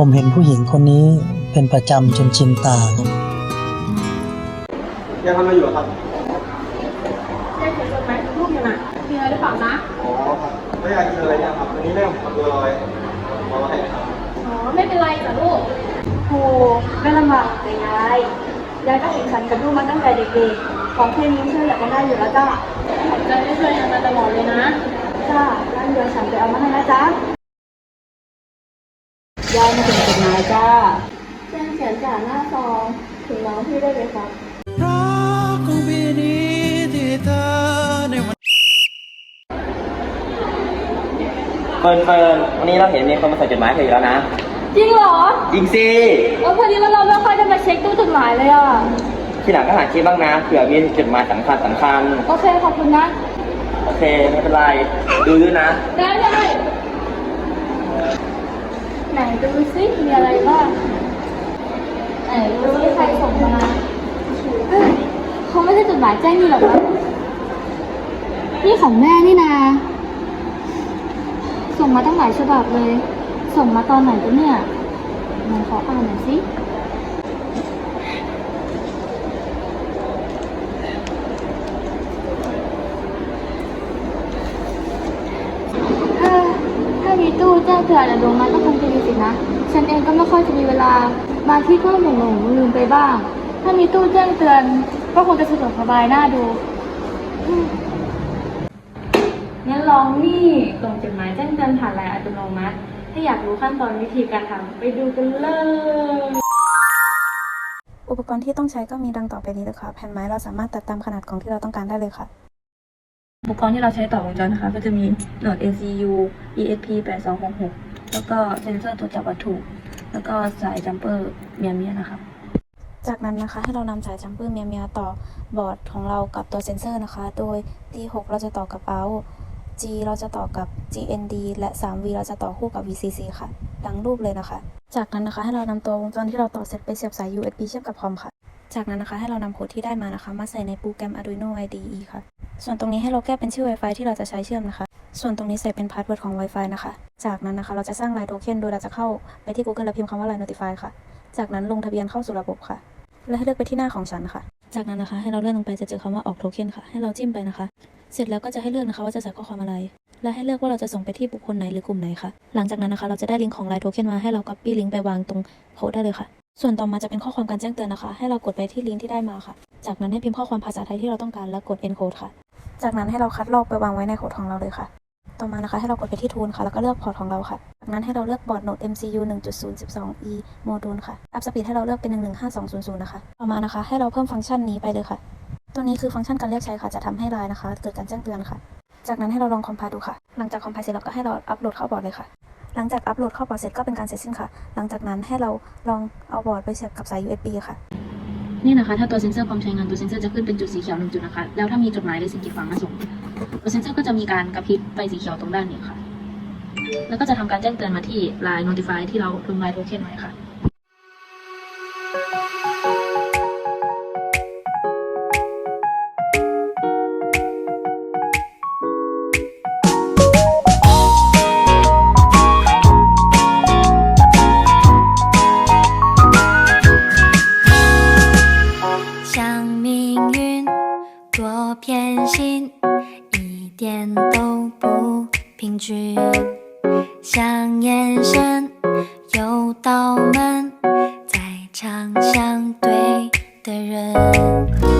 ผมเห็นผู้หญิงคนนี้เป็นประจำจนชินตาครับยังทำอะไรอยู่อะครับแค่เขียนจดหมายถึงลูกอยู่น่ะมีอะไรหรือเปล่านะ อ๋อครับไม่อยากกินอะไรเนี่ยครับวันนี้แม่ผมทำตัวลอยมาให้ครับอ๋อ ไม่เป็นไรจ้ะลูกโอ้ไม่ลำบากเลยยายยายก็เห็นฉันกับลูกมาตั้งแต่เด็กๆ ของแค่นี้ช่วยเหลือกันได้อยู่แล้วจ้าขอบใจที่ช่วยงานมาตลอดเลยนะ จ้างั้นเดี๋ยวฉันไปเอามาให้นะจ๊ะ ยายมาถึง จดหมายจ้าแจ้งเขียนจากหน้าซองถึงน้องพี่ได้เลยครับเฟิร์นเฟิร์นวันนี้เราเห็นมีคนมาส่งจดหมายเธออยู่แล้วนะ จริงเหรอ จริงสิเออพอดีว่าเราไม่ค่อยได้มาเช็คตู้จดหมายเลยอะ ทีหลังก็หาคิดบ้างนะเผื่อมีจดหมายสำคัญสำคัญ โอเคขอบคุณนะ โอเคไม่เป็นไร ดูด้วยนะ ได้ได้ ไหนดูซิมีอะไรบ้างไหนดูซิใครส่งมาเอ้ยเขาไม่ใช่จดหมายแจ้งนี่หรอกนะนี่ของแม่นี่นา ส่งมาตั้งหลายฉบับเลย ส่งมาตอนไหนกันเนี่ยไหนขออ่านหน่อยสิถ้าถ้า มีตู้แจ้งเตือนอัตโนมัติก็คงจะดีสินะ ฉันเองก็ไม่ค่อยจะมีเวลาบางที่ก็หลงหลงลืมไปบ้าง ถ้ามีตู้แจ้งเตือนก็คงจะสะดวกสบายน่าดูงั้นลองนี่ส่งจดหมายแจ้งเตือนผ่านไลน์อัตโนมัติ ถ้าอยากรู้ขั้นตอนวิธีการทำไปดูกันเลย อุปกรณ์ที่ต้องใช้ก็มีดังต่อไปนี้เลยค่ะ แผ่นไม้เราสามารถตัดตามขนาดของที่เราต้องการได้เลยค่ะ อุปกรณ์ที่เราใช้ต่อวงจรนะคะ ก็จะมีหลอด ACU ESP 8266แล้วก็เซ็นเซอร์ตรวจจับวัตถุ แล้วก็สายจัมเปอร์เมียเมียนะคะ จากนั้นนะคะให้เรานำสายจัมเปอร์เมียเมียต่อบอร์ดของเรากับตัวเซนเซอร์นะคะ โดย D6 เราจะต่อกับ out G เราจะต่อกับ GND และ 3V เราจะต่อคู่กับ VCC ค่ะ ดังรูปเลยนะคะ จากนั้นนะคะให้เรานำตัววงจรที่เราต่อเสร็จไปเสียบสาย USB เชื่อมกับคอมค่ะ จากนั้นนะคะให้เรานำโค้ดที่ได้มานะคะ มาใส่ในโปรแกรม Arduino IDE ค่ะ ส่วนตรงนี้ให้เราแก้เป็นชื่อ Wi-Fi ที่เราจะใช้เชื่อมนะคะ ส่วนตรงนี้ใส่เป็นพาสเวิร์ดของ Wi-Fi นะคะ จากนั้นนะคะเราจะสร้าง Line Token โดยเราจะเข้าไปที่ Google และพิมพ์คำว่า Line Notify ค่ะ จากนั้นลงทะเบียนเข้าสู่ระบบค่ะ และให้เลือกไปที่หน้าของฉันค่ะ จากนั้นนะคะให้เราเลื่อนลงไปจะเจอคำว่าออกโทเค็นค่ะ ให้เราจิ้มไปนะคะ เสร็จแล้วก็จะให้เลือกนะคะว่าจะใส่ข้อความอะไร และให้เลือกว่าเราจะส่งไปที่บุคคลไหนหรือกลุ่มไหนค่ะ หลังจากนั้นนะคะเราจะได้ลิงก์ของ Line Token มาให้เรา copy ลิงก์ไปวางตรงโพสได้เลยค่ะ ส่วนต่อมาจะเป็นข้อความการแจ้งเตือนนะคะ ให้เรากดไปที่ลิงก์ที่ได้มาค่ะ จากนั้นให้พิมพ์ข้อความภาษาไทยที่เราต้องการและกด encode ค่ะ จากนั้นให้เราคัดลอกไปวางไว้ในโค้ดของเราเลยค่ะ ต่อมานะคะให้เรากดไปที่ Tool ค่ะ แล้วก็เลือกพอร์ตของเราค่ะ จากนั้นให้เราเลือกบอร์ดโหนด MCU 1.012e โมดูลค่ะ อัพสปีดให้เราเลือกเป็น 115.200 นะคะ ต่อมานะคะให้เราเพิ่มฟังก์ชันนี้ไปเลยค่ะ ตัวนี้คือฟังก์ชันการเรียกใช้ค่ะ จะทำให้ไลน์นะคะ เกิดการแจ้งเตือนค่ะ จากนั้นให้เราลองคอมไพล์ดูค่ะ หลังจากคอมไพล์เสร็จเราก็ให้เราอัปโหลดเข้าบอร์ดเลยค่ะ หลังจากอัปโหลดเข้าบอร์ดเสร็จก็เป็นการเสร็จสิ้นค่ะ หลังจากนั้นให้เราลองเอาบอร์ดไปเสียบกับสาย USB ค่ะ นี่นะคะ ถ้าตัวเซ็นเซอร์พร้อมใช้งานตัวเซ็นเซอร์จะขึ้นเป็นจุดสีเขียวหนึ่งจุดนะคะ แล้วถ้ามีจดหมายหรือสิ่งกีดขวางมาส่งตัวเซ็นเซอร์ก็จะมีการกระพริบไฟสีเขียวตรงด้านนี้ค่ะ แล้วก็จะทำการแจ้งเตือนมาที่ Line Notify ที่เราลง Line Token ไว้ค่ะ 心一点都不平均像眼神有道门在场相对的人。